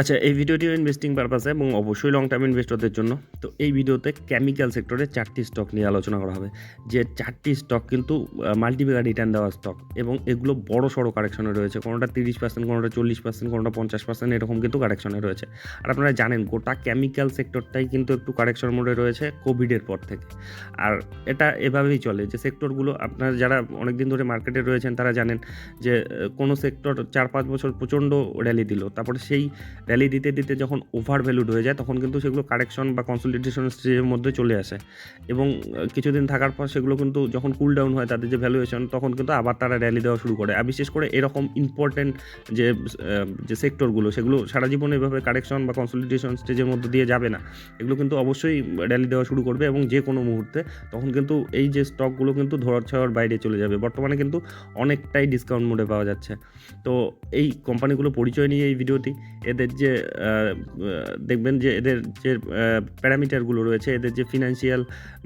আচ্ছা এই ভিডিওটিও ইনভেস্টিং পারপাসে এবং অবশ্যই লং টার্ম ইনভেস্টরদের জন্য। তো এই ভিডিওতে কেমিক্যাল সেক্টরে চারটি স্টক নিয়ে আলোচনা করা হবে। যে চারটি স্টক কিন্তু মাল্টিপ্যাকার রিটার্ন দেওয়া স্টক এবং এগুলো বড় সড়ো কারেকশনে রয়েছে। কোনোটা তিরিশ পার্সেন্ট কোনোটা চল্লিশ পার্সেন্ট কোনোটা পঞ্চাশ পার্সেন্ট এরকম কিন্তু কারেকশনে রয়েছে। আর আপনারা জানেন, গোটা কেমিক্যাল সেক্টরটাই কিন্তু একটু কারেকশন মোডে রয়েছে কোভিডের পর থেকে। আর এটা এভাবেই চলে যে সেক্টরগুলো আপনারা যারা অনেক দিন ধরে মার্কেটে রয়েছেন, তারা জানেন যে কোনো সেক্টর চার পাঁচ বছর প্রচণ্ড র্যালি দিল। তারপরে সেই র্যালি দিতে দিতে যখন ওভার ভ্যালুড হয়ে যায়, তখন কিন্তু সেগুলো কারেকশন বা কনসলিডেশন স্টেজের মধ্যে চলে আসে। এবং কিছুদিন থাকার পর সেগুলো কিন্তু যখন কুল ডাউন হয়, তাদের যে ভ্যালুয়েশন তখন কিন্তু আবার তারা র্যালি দেওয়া শুরু করে। আর বিশেষ করে এরকম ইম্পর্টেন্ট যে যে সেক্টরগুলো সেগুলো সারা জীবন এভাবে কারেকশন বা কনসলিডেশন স্টেজের মধ্যে দিয়ে যাবে না। এগুলো কিন্তু অবশ্যই র্যালি দেওয়া শুরু করবে এবং যে কোনো মুহূর্তে তখন কিন্তু এই যে স্টকগুলো কিন্তু ধরার ছাওয়ার বাইরে চলে যাবে। বর্তমানে কিন্তু অনেকটাই ডিসকাউন্ট মোডে পাওয়া যাচ্ছে। তো এই কোম্পানিগুলো পরিচয় নিয়ে এই ভিডিওটি এদের যে দেখবেন যে এদের যে প্যারামিটারগুলো রয়েছে, এদের যে ফিনান্সিয়াল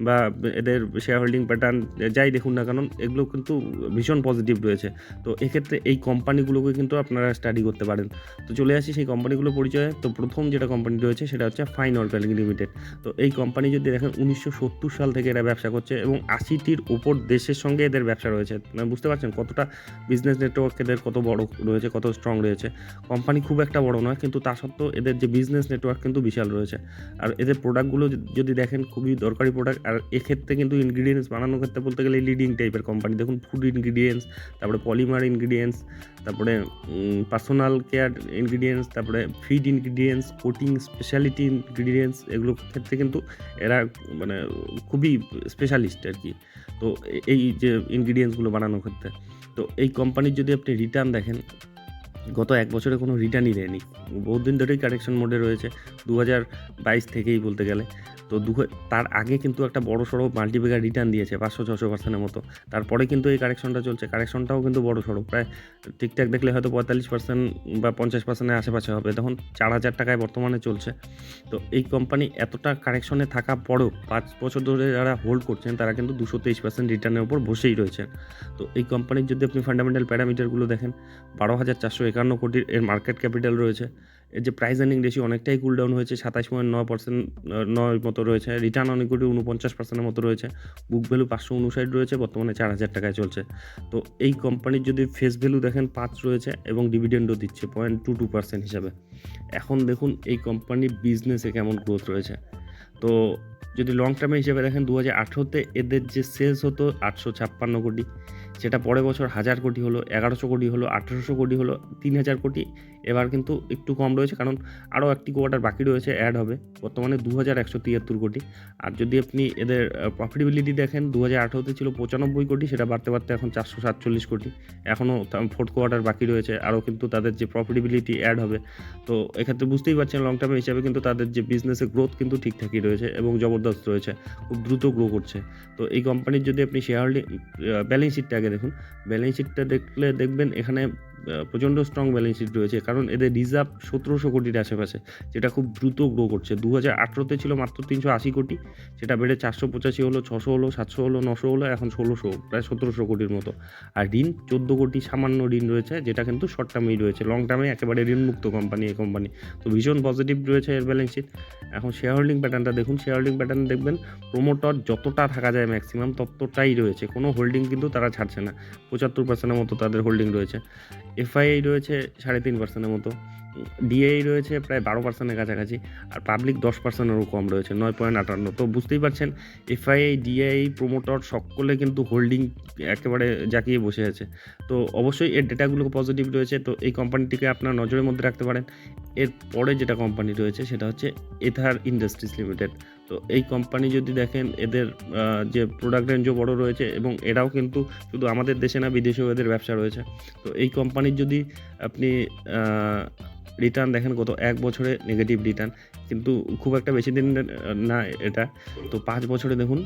বা এদের শেয়ার হোল্ডিং প্যাটার্ন যাই দেখুন না কারণ এগুলো কিন্তু ভীষণ পজিটিভ রয়েছে। তো এক্ষেত্রে এই কোম্পানিগুলোকে কিন্তু আপনারা স্টাডি করতে পারেন। তো চলে আসি সেই কোম্পানিগুলো পরিচয়ে। তো প্রথম যেটা কোম্পানি রয়েছে, সেটা হচ্ছে ফাইন অর্গানিক লিমিটেড তো এই কোম্পানি যদি দেখেন, উনিশশো সত্তর সাল থেকে এরা ব্যবসা করছে এবং আশিটির ওপর দেশের সঙ্গে এদের ব্যবসা রয়েছে। মানে বুঝতে পারছেন কতটা বিজনেস নেটওয়ার্ক এদের কত বড় রয়েছে, কত স্ট্রং রয়েছে। কোম্পানি খুব একটা বড় নয়, কিন্তু তা সত্ত্বেও এদের যে বিজনেস নেটওয়ার্ক কিন্তু বিশাল রয়েছে। আর এদের প্রোডাক্টগুলো যদি দেখেন খুবই দরকারি প্রোডাক্ট আর এক্ষেত্রে কিন্তু ইনগ্রিডিয়েন্টস বানানোর ক্ষেত্রে বলতে গেলে লিডিং টাইপের কোম্পানি দেখুন ফুড ইনগ্রিডিয়েন্টস তারপরে পলিমার ইনগ্রিডিয়েন্টস তারপরে পার্সোনাল কেয়ার ইনগ্রিডিয়েন্টস তারপরে feed ingredients coating speciality ingredients এগুলোর ক্ষেত্রে কিন্তু এরা মানে খুবই স্পেশালিস্ট আর কি। তো এই যে ইনগ্রিডিয়েন্টসগুলো বানানোর ক্ষেত্রে। তো এই কোম্পানির যদি আপনি রিটার্ন দেখেন গত এক বছরে কোনো রিটার্নই দেয়নি। বহুত দিন ধরেই কারেকশন মোডে রয়েছে দু হাজার বাইশ থেকেই বলতে গেলে। তো দু তার আগে কিন্তু একটা বড় সড়ো মাল্টিপ্যাকার রিটার্ন দিয়েছে, পাঁচশো ছশো পার্সেন্টের মতো। তারপরে কিন্তু এই কারেকশনটা চলছে। কারেকশনটাও কিন্তু বড় সড়ো, প্রায় ঠিকঠাক দেখলে হয়তো পঁয়তাল্লিশ পার্সেন্ট বা পঞ্চাশ পার্সেন্টের আশেপাশে হবে। তখন চার হাজার টাকায় বর্তমানে চলছে। তো এই কোম্পানি এতটা কারেকশনে থাকা পরেও পাঁচ বছর ধরে যারা হোল্ড করছেন, তারা কিন্তু দুশো তেইশ পার্সেন্ট রিটার্নের উপর বসেই রয়েছেন। তো এই কোম্পানির যদি আপনি ফান্ডামেন্টাল প্যারামিটারগুলো দেখেন, বারো হাজার চারশো একান্ন কোটির এর মার্কেট ক্যাপিটাল রয়েছে। এর যে প্রাইস আর্নিং রেশিও অনেকটাই কুল ডাউন হয়েছে, সাতাশ পয়েন্ট নয় পার্সেন্ট নয় মতো রয়েছে। রিটার্ন অন ইকুইটি উনপঞ্চাশ পার্সেন্টের মতো রয়েছে। বুক ভ্যালু পাঁচশো উনষাট রয়েছে, বর্তমানে চার হাজার টাকায় চলছে। তো এই কোম্পানির যদি ফেস ভ্যালু দেখেন, পাঁচ রয়েছে এবং ডিভিডেন্ডও দিচ্ছে পয়েন্ট টু টু পার্সেন্ট হিসাবে। এখন দেখুন এই কোম্পানির বিজনেসে কেমন গ্রোথ রয়েছে। তো যদি লং টার্মে হিসেবে দেখেন দু হাজার আঠেরোতে এদের যে সেলস হতো আটশো ছাপ্পান্ন কোটি। সেটা পরের বছর হাজার কোটি হলো, এগারোশো কোটি হলো, আঠারোশো কোটি হলো, তিন হাজার কোটি এবার কিন্তু একটু কম রয়েছে, কারণ আরও একটি কোয়ার্টার বাকি রয়েছে অ্যাড হবে। বর্তমানে দু হাজার একশো তিয়াত্তর কোটি। আর যদি আপনি এদের প্রফিটেবিলিটি দেখেন দু হাজার আঠেরোতে ছিল পঁচানব্বই কোটি, সেটা বাড়তে বাড়তে এখন চারশো সাতচল্লিশ কোটি। এখনও ফোর্থ কোয়ার্টার বাকি রয়েছে, আরও কিন্তু তাদের যে প্রফিটেবিলিটি অ্যাড হবে। তো এক্ষেত্রে বুঝতেই পারছেন লং টার্মে হিসাবে কিন্তু তাদের যে বিজনেসের গ্রোথ কিন্তু ঠিকঠাকই রয়েছে এবং জবরদস্ত রয়েছে, খুব দ্রুত গ্রো করছে। তো এই কোম্পানির যদি আপনি শেয়ার হোল্ডিং ব্যালেন্স শিটটা আগে দেখুন ব্যালেন্স শিটটা দেখলে দেখবেন এখানে প্রচণ্ড স্ট্রং ব্যালেন্স শিট রয়েছে। কারণ এদের রিজার্ভ সতেরোশো কোটির আশেপাশে, যেটা খুব দ্রুত গ্রো করছে। দু হাজার আঠেরোতে ছিল মাত্র তিনশো আশি কোটি, সেটা বেড়ে চারশো পঁচাশি হলো, ছশো হলো, সাতশো হলো, নশো হলো, এখন ষোলোশো, প্রায় সতেরোশো কোটির মতো। আর ঋণ, চোদ্দ কোটি সামান্য ঋণ রয়েছে, যেটা কিন্তু শর্ট টার্মেই রয়েছে। লং টার্মে একেবারে ঋণমুক্ত কোম্পানি এই কোম্পানি তো ভীষণ পজিটিভ রয়েছে এর ব্যালেন্স শিট এখন শেয়ার হোল্ডিং প্যাটার্নটা দেখুন। শেয়ার হোল্ডিং প্যাটার্ন দেখবেন প্রোমোটর যতটা থাকা যায় ম্যাক্সিমাম ততটাই রয়েছে। কোনো হোল্ডিং কিন্তু তারা ছাড়ছে না। পঁচাত্তর পার্সেন্টের মতো তাদের হোল্ডিং রয়েছে। এফআইআই রয়েছে সাড়ে তিন পার্সেন্টের মতো ডিআই রয়েছে প্রায় বারো পার্সেন্টের কাছাকাছি, আর পাবলিক দশ পার্সেন্টেরও কম রয়েছে, নয় পয়েন্ট আটান্ন। তো বুঝতেই পারছেন এফআইআই ডিআই প্রোমোটর সকলে কিন্তু হোল্ডিং একেবারে জাকিয়ে বসে আছে। তো অবশ্যই এর ডেটাগুলো পজিটিভ রয়েছে, তো এই কোম্পানিটিকে আপনার নজরের মধ্যে রাখতে পারেন। এর পরে যেটা কোম্পানি রয়েছে সেটা হচ্ছে এথার ইন্ডাস্ট্রিজ লিমিটেড তো এই কোম্পানি যদি দেখেন, এদের যে প্রোডাক্ট রেঞ্জও বড় রয়েছে এবং এরাও কিন্তু শুধু আমাদের দেশে না, বিদেশেও এদের ব্যবসা রয়েছে। তো এই কোম্পানির যদি আপনি রিটার্ন দেখেন, গত এক বছরে নেগেটিভ রিটার্ন কিন্তু খুব একটা বেশি দিন না এটা। তো পাঁচ বছরে দেখুন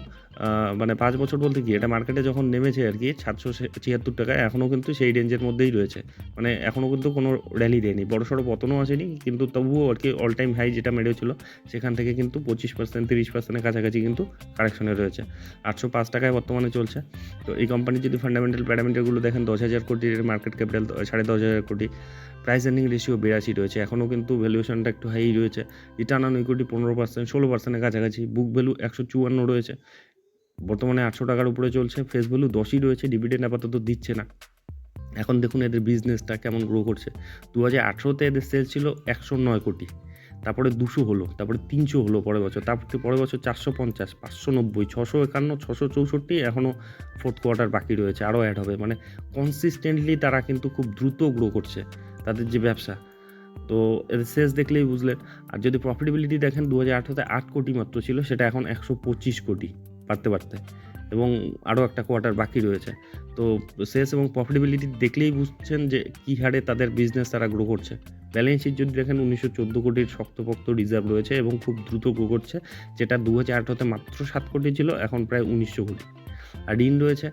মানে পাঁচ বছর বলতে কি, এটা মার্কেটে যখন নেমেছে আর কি, সাতশো ছিয়াত্তর টাকায় এখনও কিন্তু সেই রেঞ্জের মধ্যেই রয়েছে। মানে এখনও কিন্তু কোনো র্যালি দেয়নি। বড় সড়ো পতনও আসেনি, কিন্তু তবুও আর কি অল টাইম হাই যেটা মেরেছিল, সেখান থেকে কিন্তু পঁচিশ পার্সেন্ট তিরিশ পার্সেন্টের কাছাকাছি কিন্তু কারেকশনে রয়েছে। আটশো পাঁচ টাকায় বর্তমানে চলছে। তো এই কোম্পানির যদি ফান্ডামেন্টাল প্যারামিটারগুলো দেখেন, দশ হাজার কোটির মার্কেট ক্যাপিটাল সাড়ে দশ হাজার কোটি। প্রাইস এর্নিং রেশিও বিরাশি রয়েছে। এখনও কিন্তু ভ্যালুয়েশনটা একটু হাই রয়েছে। রিটার্ন অন ইকুইটি পনেরো পার্সেন্ট, ষোলো পার্সেন্টের কাছাকাছি। বুক ভ্যালু একশো চুয়ান্ন রয়েছে। বর্তমানে আটশো টাকার উপরে চলছে। ফেস ভ্যালু দশই রয়েছে। ডিভিডেন্ড আপাতত দিচ্ছে না। এখন দেখুন এদের বিজনেসটা কেমন গ্রো করছে। দু হাজার আঠেরোতে এদের সেল ছিল একশো নয় কোটি। তারপরে দুশো হলো, তারপরে তিনশো হলো পরের বছর। তারপরে পরের বছর চারশো পঞ্চাশ, পাঁচশো নব্বই, ছশো একান্ন, ছশো চৌষট্টি এখনও ফোর্থ কোয়ার্টার বাকি রয়েছে। আরও অ্যাড হবে। মানে কনসিস্টেন্টলি তারা কিন্তু খুব দ্রুত গ্রো করছে। তাদের যে ব্যবসা তো সেলস দেখলেই বুঝলেন। আর যদি প্রফিটেবিলিটি দেখেন দু হাজার আঠেরোতে আট কোটি মাত্র ছিল, সেটা এখন একশো পঁচিশ কোটি পারতে পারতে। এবং আরও একটা কোয়ার্টার বাকি রয়েছে। তো সেলস এবং প্রফিটেবিলিটি দেখলেই বুঝছেন যে কী হারে তাদের বিজনেস তারা গ্রো করছে। ব্যালেন্স শিট যদি দেখেন, উনিশশো চোদ্দ কোটির শক্তপোক্ত রিজার্ভ রয়েছে এবং খুব দ্রুত গ্রো করছে, যেটা দু হাজার আঠেরোতে মাত্র সাত কোটি ছিল, এখন প্রায় উনিশশো কোটি। আর ঋণ রয়েছে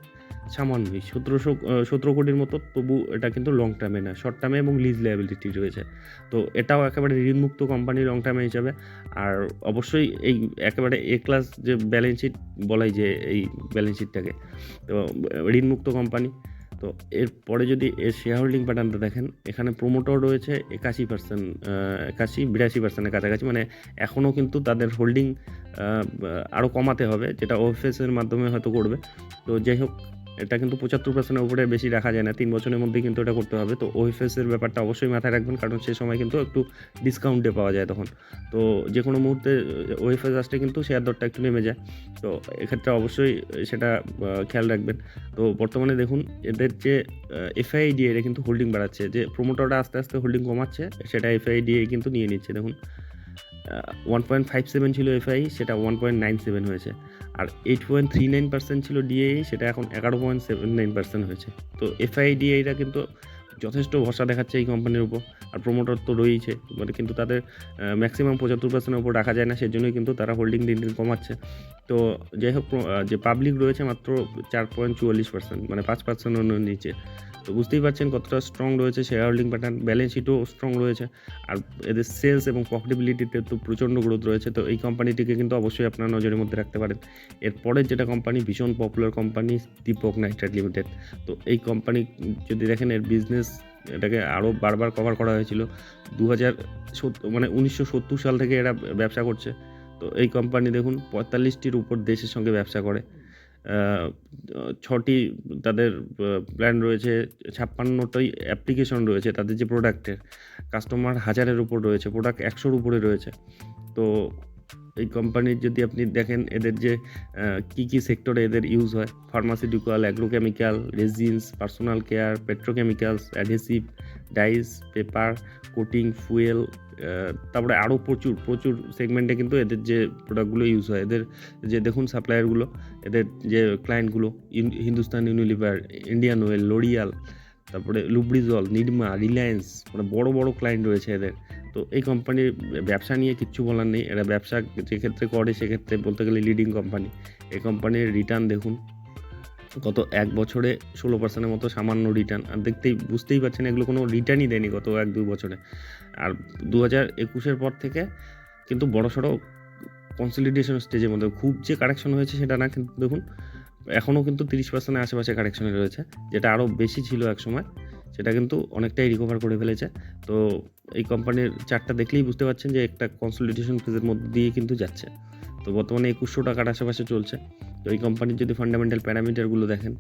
সামান্যই সতেরোশো সতেরো কোটির মতো, তবু এটা কিন্তু লং টার্মে না। শর্ট টার্মে এবং লিজ লাইবিলিটি রয়েছে। তো এটাও একেবারে ঋণমুক্ত কোম্পানি লং টার্মে হিসাবে। আর অবশ্যই এই একেবারে এ ক্লাস যে ব্যালেন্স শিট বলাই যে এই ব্যালেন্স শিটটাকে তো ঋণমুক্ত কোম্পানি তো এরপরে যদি এর শেয়ার হোল্ডিং প্যাটার্নটা দেখেন, এখানে প্রোমোটর রয়েছে একাশি পার্সেন্ট একাশি, বিরাশি পার্সেন্টের কাছাকাছি। মানে এখনও কিন্তু তাদের হোল্ডিং আরও কমাতে হবে, যেটা ওএফএসের মাধ্যমে হয়তো করবে। তো যাই হোক এটা কিন্তু পঁচাত্তর পার্সেন্টের উপরে বেশি রাখা যায় না। তিন বছরের মধ্যেই কিন্তু এটা করতে হবে। তো ওএফএসের ব্যাপারটা অবশ্যই মাথায় রাখবেন, কারণ সে সময় কিন্তু একটু ডিসকাউন্টে পাওয়া যায় তখন। তো যে কোনো মুহূর্তে ওএফএস আসলে কিন্তু শেয়ার দরটা একটু নেমে যায়। তো এক্ষেত্রে অবশ্যই সেটা খেয়াল রাখবেন। তো বর্তমানে দেখুন, এদের যে এফআইডি এটা কিন্তু হোল্ডিং বাড়াচ্ছে। যে প্রোমোটাররা আস্তে আস্তে হোল্ডিং কমাচ্ছে, সেটা এফআইডি কিন্তু নিয়ে নিচ্ছে। দেখুন ওয়ান পয়েন্ট ফাইভ সেভেন ছিল এফআই সেটা ওয়ান পয়েন্ট নাইন সেভেন হয়েছে। আর eight point three nine percent ছিল ডিএই সেটা এখন এগারো পয়েন্ট সেভেন নাইন পার্সেন্ট হয়েছে। তো এফআই ডিএইটা কিন্তু যথেষ্ট ভরসা দেখাচ্ছে এই কোম্পানির উপর। আর প্রোমোটার তো রয়েইছে মানে কিন্তু তাদের ম্যাক্সিমাম পঁচাত্তর পার্সেন্টের উপর রাখা যায় না, সেজন্যই কিন্তু তারা হোল্ডিং দিন দিন কমাচ্ছে। তো যাই হোক যে পাবলিক রয়েছে মাত্র চার পয়েন্ট চুয়াল্লিশ পার্সেন্ট মানে পাঁচ পার্সেন্টের নিচে। তো বুঝতেই পারছেন কতটা স্ট্রং রয়েছে শেয়ার হোল্ডিং প্যাটার্ন ব্যালেন্স শিটও স্ট্রং রয়েছে। আর এদের সেলস এবং প্রফিটেবিলিটিতে তো প্রচণ্ড গ্রোথ রয়েছে, তো এই কোম্পানিটিকে কিন্তু অবশ্যই আপনার নজরের মধ্যে রাখতে পারেন। এরপরের যেটা কোম্পানি ভীষণ popular company Deepak Nitrite Limited তো এই কোম্পানি যদি দেখেন এর বিজনেস এটাকে আরও বারবার কভার করা হয়েছিল দু হাজার মানে উনিশশো সত্তর সাল থেকে এরা ব্যবসা করছে। তো এই কোম্পানি দেখুন, পঁয়তাল্লিশটির উপর দেশের সঙ্গে ব্যবসা করে। ছটি তাদের প্ল্যান রয়েছে ছাপ্পান্নটাই অ্যাপ্লিকেশন রয়েছে তাদের যে প্রোডাক্টের কাস্টমার হাজারের উপর রয়েছে প্রোডাক্ট একশোর উপরে রয়েছে। তো এই কোম্পানির যদি আপনি দেখেন, এদের যে কি কি সেক্টরে এদের ইউজ হয় pharmaceutical agrochemical resins personal care petrochemicals adhesive dyes, paper, coating, fuel তারপরে আরও প্রচুর প্রচুর সেগমেন্টে কিন্তু এদের যে প্রোডাক্টগুলো ইউজ হয়, এদের যে দেখুন সাপ্লায়ারগুলো এদের যে ক্লায়েন্টগুলো Hindustan Unilever Indian Oil L'Oreal তারপরে লুব্রিজল নিডমা রিলায়েন্স মানে বড় বড় ক্লায়েন্ট রয়েছে এদের। তো এই কোম্পানির ব্যবসা নিয়ে কিচ্ছু বলার নেই, এরা ব্যবসা যে ক্ষেত্রে করে সেক্ষেত্রে বলতে গেলে লিডিং কোম্পানি এই কোম্পানির রিটার্ন দেখুন গত এক বছরে ষোলো পার্সেন্টের মতো সামান্য রিটার্ন আর দেখতেই, বুঝতেই পারছেন, এগুলো কোনো রিটার্নই দেয়নি গত এক দুই বছরে। আর দু হাজার একুশের পর থেকে কিন্তু বড় সড়ো কনসলিডেশন স্টেজের মধ্যে, খুব যে কারেকশন হয়েছে সেটা না, কিন্তু দেখুন, এখনও কিন্তু তিরিশ পার্সেন্টের আশেপাশে কারেকশনে রয়েছে, যেটা আরও বেশি ছিল এক সময়, সেটা কিন্তু অনেকটাই রিকভার করে ফেলেছে। তো এই কোম্পানির চারটা দেখলেই বুঝতে পারছেন যে একটা কনসলিডেশন ফেজের মধ্যে দিয়ে কিন্তু যাচ্ছে। তো বর্তমানে একুশশো টাকার আশেপাশে চলছে। তো এই কোম্পানির যদি ফান্ডামেন্টাল প্যারামিটারগুলো দেখেন,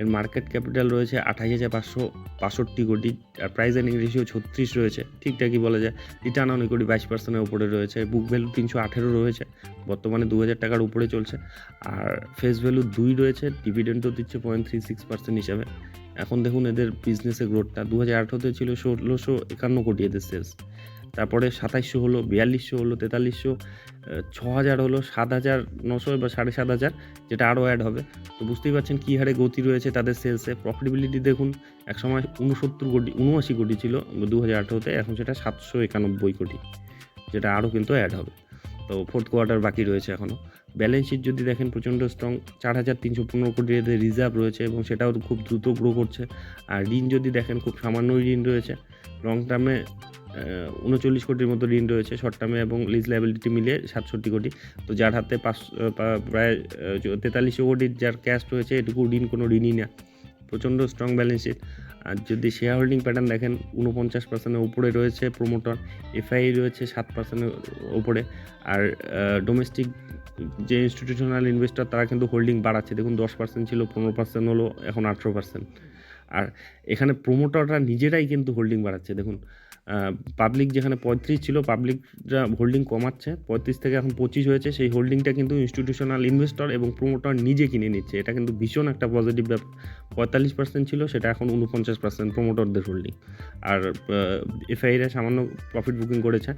এর মার্কেট ক্যাপিটাল রয়েছে আঠাশ হাজার পাঁচশো বাষট্টি কোটি, আর প্রাইস এর্নিং রেশিও ছত্রিশ রয়েছে। ঠিকঠাকই বলা যায় রিটার্ন অন কোটি বাইশ পার্সেন্টের উপরে রয়েছে বুক ভ্যালু তিনশো আঠেরো রয়েছে, বর্তমানে দু হাজার টাকার উপরে চলছে। আর ফেস ভ্যালু দুই রয়েছে ডিভিডেন্টও দিচ্ছে পয়েন্ট থ্রি সিক্স পার্সেন্ট হিসাবে। এখন দেখুন এদের বিজনেসের গ্রোথটা দু হাজার আঠেরোতে ছিল ষোলোশো একান্ন কোটি এদের সেলস তারপরে সাতাইশশো হলো বিয়াল্লিশশো হলো তেতাল্লিশশো ছ হাজার হলো সাত হাজার নশো বা সাড়ে সাত হাজার যেটা আরও অ্যাড হবে। তো বুঝতেই পারছেন কী হারে গতি রয়েছে তাদের সেলসে প্রফিটেবিলিটি দেখুন, একসময় উনসত্তর কোটি উনআশি কোটি ছিল দু হাজার আঠেরোতে, এখন সেটা সাতশো একানব্বই কোটি, যেটা আরও কিন্তু অ্যাড হবে। তো ফোর্থ কোয়ার্টার বাকি রয়েছে এখনও ব্যালেন্স শিট যদি দেখেন প্রচণ্ড স্ট্রং চার হাজার তিনশো পনেরো কোটি এদের রিজার্ভ রয়েছে এবং সেটাও খুব দ্রুত গ্রো করছে। আর ঋণ যদি দেখেন, খুব সামান্যই ঋণ রয়েছে। লং টার্মে উনচল্লিশ কোটির মতো ঋণ রয়েছে শর্ট টার্মে এবং লিজ লাইবিলিটি মিলিয়ে সাতষট্টি কোটি। তো যার হাতে পাঁচ প্রায় তেতাল্লিশশো কোটির যার ক্যাশ রয়েছে, এটুকু ঋণ কোনো ঋণই না। প্রচণ্ড স্ট্রং ব্যালেন্স শিট আর যদি শেয়ার হোল্ডিং প্যাটার্ন দেখেন উনপঞ্চাশ পার্সেন্টের উপরে রয়েছে প্রোমোটর এফআই রয়েছে সাত পার্সেন্টের উপরে। আর ডোমেস্টিক যে ইনস্টিটিউশনাল ইনভেস্টর তারা কিন্তু হোল্ডিং বাড়াচ্ছে। দেখুন, দশ পার্সেন্ট ছিল, পনেরো পার্সেন্ট হলো, এখন আঠেরো পার্সেন্ট আর এখানে প্রোমোটাররা নিজেরাই কিন্তু হোল্ডিং বাড়াচ্ছে। দেখুন পাবলিক যেখানে পঁয়ত্রিশ ছিল পাবলিকরা হোল্ডিং কমাচ্ছে। পঁয়ত্রিশ থেকে এখন পঁচিশ হয়েছে। সেই হোল্ডিংটা কিন্তু ইনস্টিটিউশনাল ইনভেস্টর এবং প্রোমোটার নিজে কিনে নিচ্ছে। এটা কিন্তু ভীষণ একটা পজিটিভ ব্যাপার। পঁয়তাল্লিশ পার্সেন্ট ছিল, সেটা এখন উনপঞ্চাশ পার্সেন্ট প্রোমোটরদের হোল্ডিং আর এফআইরা সামান্য প্রফিট বুকিং করেছে।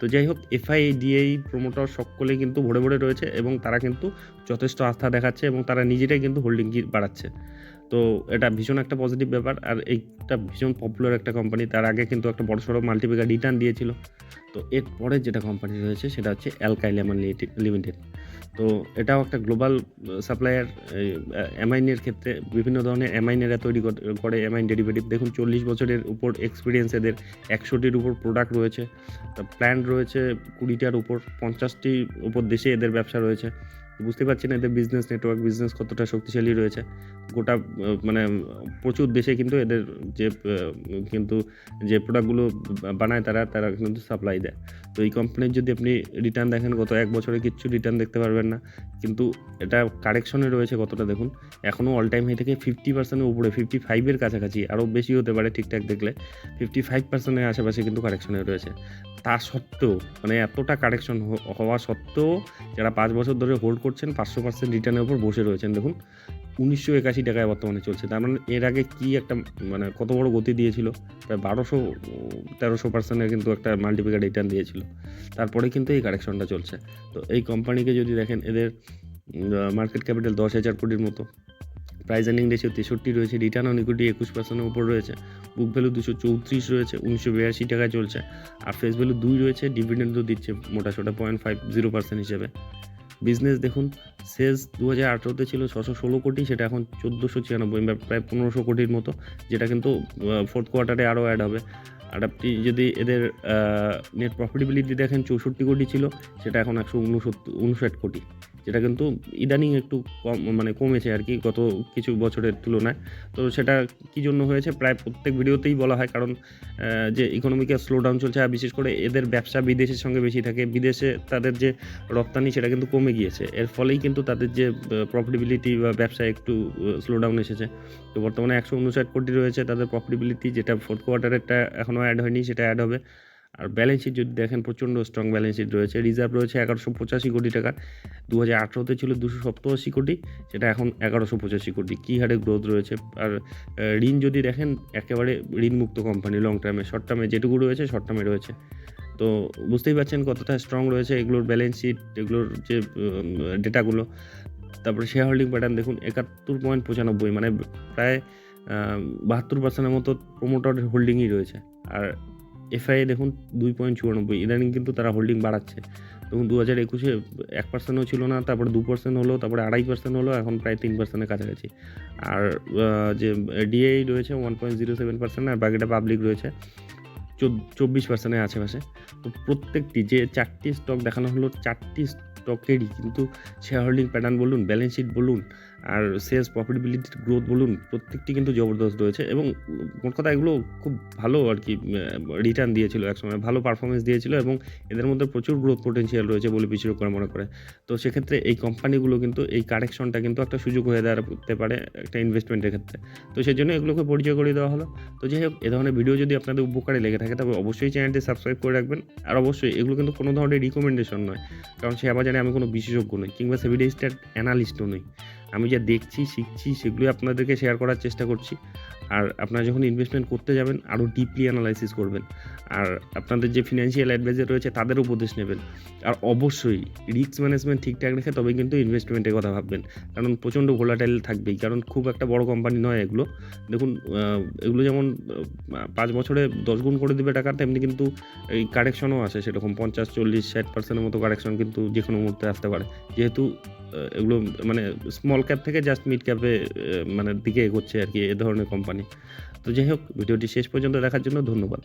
তো যাই হোক এফআই ডিএই প্রোমোটর সকলেই কিন্তু ভরে ভরে রয়েছে এবং তারা কিন্তু যথেষ্ট আস্থা দেখাচ্ছে এবং তারা নিজেরাই কিন্তু হোল্ডিং বাড়াচ্ছে। তো এটা ভীষণ একটা পজিটিভ ব্যাপার। আর এইটা ভীষণ পপুলার একটা কোম্পানি তার আগে কিন্তু একটা বড় সড়ো মাল্টিপেকার রিটার্ন দিয়েছিল। তো এরপরে যেটা কোম্পানি রয়েছে, সেটা হচ্ছে অ্যালকাইল লেমন লিমিটেড তো এটাও একটা গ্লোবাল সাপ্লায়ার অ্যামাইনের ক্ষেত্রে বিভিন্ন ধরনের অ্যামাইনেরা তৈরি করে অ্যামাইন ডেরিভেটিভ দেখুন চল্লিশ বছরের উপর এক্সপিরিয়েন্স এদের। একশোটির উপর প্রোডাক্ট রয়েছে। প্ল্যান্ট রয়েছে কুড়িটার উপর, পঞ্চাশটির উপর দেশে এদের ব্যবসা রয়েছে। বুঝতে পারছি না এদের বিজনেস নেটওয়ার্ক বিজনেস কতটা শক্তিশালী রয়েছে। গোটা মানে প্রচুর দেশে কিন্তু এদের যে কিন্তু যে প্রোডাক্টগুলো বানায় তারা তারা কিন্তু সাপ্লাই দেয়। তো এই কোম্পানির যদি আপনি রিটার্ন দেখেন, গত এক বছরে কিচ্ছু রিটার্ন দেখতে পারবেন না। কিন্তু এটা কারেকশনে রয়েছে কতটা দেখুন। এখনও অল টাইম হাই থেকে ফিফটি পার্সেন্টের উপরে ফিফটি ফাইভের কাছাকাছি আরও বেশি হতে পারে ঠিকঠাক দেখলে। ফিফটি ফাইভ পার্সেন্টের আশেপাশে কিন্তু কারেকশনে রয়েছে। তা সত্ত্বেও মানে এতটা কারেকশন হওয়া সত্ত্বেও, যারা পাঁচ বছর ধরে হোল্ড করছেন, পাঁচশো পার্সেন্ট রিটার্নের উপর বসে রয়েছেন। দেখুন, উনিশশো একাশি টাকায় বর্তমানে চলছে। তার মানে এর আগে কি একটা মানে কত বড় গতি দিয়েছিল? প্রায় বারোশো, তেরোশো পার্সেন্টের কিন্তু একটা মাল্টিপ্লিকার রিটার্ন দিয়েছিল। তারপরে কিন্তু এই কারেকশনটা চলছে। তো এই কোম্পানিকে যদি দেখেন, এদের মার্কেট ক্যাপিটাল দশ হাজার কোটির মতো। প্রাইস আর্নিং রেশিও তেষট্টি রয়েছে রিটার্ন অন ইকুইটি একুশ পার্সেন্টের উপর রয়েছে। বুক ভ্যালু দুশো চৌত্রিশ রয়েছে, উনিশশো বিরাশি টাকায় চলছে। আর ফেস ভ্যালু দুই রয়েছে ডিভিডেন্ডও দিচ্ছে মোটা সোটা পয়েন্ট ফাইভ জিরো পার্সেন্ট হিসেবে। বিজনেস দেখুন সেলস দু হাজার আঠেরোতে ছিল ছশো ষোলো কোটি, সেটা এখন চোদ্দোশো ছিয়ানব্বই প্রায় পনেরোশো কোটির মতো, যেটা কিন্তু ফোর্থ কোয়ার্টারে আরও অ্যাড হবে। আর আপনি যদি এদের নেট প্রফিটেবিলিটি দেখেন, চৌষট্টি কোটি ছিল, সেটা এখন একশো উনসত্তর, উনষাট কোটি। যেটা কিন্তু ইদানিং একটু কম মানে কমেছে আর কি গত কিছু বছরের তুলনায়। তো সেটা কী জন্য হয়েছে? প্রায় প্রত্যেক ভিডিওতেই বলা হয় কারণ যে ইকোনমিক্যাল স্লো ডাউন চলছে আর বিশেষ করে এদের ব্যবসা বিদেশের সঙ্গে বেশি থাকে, বিদেশে তাদের যে রপ্তানি সেটা কিন্তু কমে গিয়েছে। এর ফলেই কিন্তু তাদের যে প্রফিটেবিলিটি বা ব্যবসায় একটু স্লো ডাউন এসেছে। তো বর্তমানে একশো উনষাট কোটি রয়েছে তাদের প্রফিটেবিলিটি যেটা ফোর্থ কোয়ার্টারেরটা এখনও অ্যাড হয়নি, সেটা অ্যাড হবে। আর ব্যালেন্স শিট যদি দেখেন, প্রচণ্ড স্ট্রং ব্যালেন্স শিট রয়েছে। রিজার্ভ রয়েছে এগারোশো পঁচাশি কোটি টাকার দু হাজার আঠেরোতে ছিল দুশো সপ্তাশি কোটি, সেটা এখন এগারোশো পঁচাশি কোটি। কী হারে গ্রোথ রয়েছে? আর ঋণ যদি দেখেন, একেবারে ঋণমুক্ত কোম্পানি লং টার্মে শর্ট টার্মে যেটুকু রয়েছে শর্ট টার্মে রয়েছে। তো বুঝতেই পারছেন কতটা স্ট্রং রয়েছে এগুলোর ব্যালেন্স শিট এগুলোর যে ডেটাগুলো তারপরে শেয়ার হোল্ডিং প্যাটার্ন দেখুন, একাত্তর পয়েন্ট পঁচানব্বই মানে প্রায় বাহাত্তর পার্সেন্টের মতো প্রোমোটার হোল্ডিংই রয়েছে। আর এফআইএ দেখুন দুই পয়েন্ট চুরানব্বই, ইদানিং কিন্তু তারা হোল্ডিং বাড়াচ্ছে। এবং দু হাজার একুশে এক পার্সেন্টও ছিল না, তারপরে দু পার্সেন্ট হলো, তারপরে আড়াই পার্সেন্ট হলো, এখন প্রায় তিন পার্সেন্টের কাছাকাছি। আর যে ডিএই রয়েছে one point zero seven percent আর বাকিটা পাবলিক রয়েছে চব্বিশ পার্সেন্টের আশেপাশে। তো প্রত্যেকটি যে চারটি স্টক দেখানো হলো, চারটি স্টকেরই কিন্তু শেয়ার হোল্ডিং প্যাটার্ন বলুন ব্যালেন্স শিট বলুন আর সেলস প্রফিটেবিলিটির গ্রোথ বলুন, প্রত্যেকটি কিন্তু জবরদস্ত রয়েছে এবং মোট কথা এগুলো খুব ভালো আর কি রিটার্ন দিয়েছিল একসময়, ভালো পারফরমেন্স দিয়েছিল এবং এদের মধ্যে প্রচুর গ্রোথ পোটেন্সিয়াল রয়েছে বলে বিশেষজ্ঞরা মনে করে। তো সেক্ষেত্রে এই কোম্পানিগুলো কিন্তু, এই কারেকশনটা কিন্তু একটা সুযোগ হয়ে দাঁড়াতে পারে একটা ইনভেস্টমেন্টের ক্ষেত্রে। তো সেই জন্য এগুলোকে পরিচয় করে দেওয়া হলো। তো যাই হোক, এ ধরনের ভিডিও যদি আপনাদের উপকারে লেগে থাকে, তবে অবশ্যই চ্যানেলটি সাবস্ক্রাইব করে রাখবেন। আর অবশ্যই এগুলো কিন্তু কোনো ধরনের রিকমেন্ডেশন নয়, কারণ সে আবার জানে আমি কোনো বিশেষজ্ঞ নই, কিংবা সেভিডেস্টার অ্যানালিস্টও নই। আমি যা দেখছি শিখছি সেগুলোই আপনাদেরকে শেয়ার করার চেষ্টা করছি। আর আপনারা যখন ইনভেস্টমেন্ট করতে যাবেন আরও ডিপলি অ্যানালাইসিস করবেন। আর আপনাদের যে ফিনান্সিয়াল অ্যাডভাইজার রয়েছে, তাদের উপদেশ নেবেন। আর অবশ্যই রিস্ক ম্যানেজমেন্ট ঠিকঠাক রেখে তবেই কিন্তু ইনভেস্টমেন্টের কথা ভাববেন। কারণ প্রচণ্ড ভোলাটাইল থাকবেই। কারণ খুব একটা বড় কোম্পানি নয় এগুলো। দেখুন এগুলো যেমন পাঁচ বছরে দশ গুণ করে দেবে টাকা, তেমনি কিন্তু এই কারেকশনও আসে সেরকম পঞ্চাশ, চল্লিশ, ষাট পার্সেন্টের মতো কারেকশন কিন্তু যে কোনো মুহূর্তে আসতে পারে। যেহেতু এগুলো মানে স্মল ক্যাপ থেকে জাস্ট মিড ক্যাপে মানে দিকে এগোচ্ছে আর কি এ ধরনের কোম্পানি তো যাই হোক ভিডিওটি শেষ পর্যন্ত দেখার জন্য ধন্যবাদ।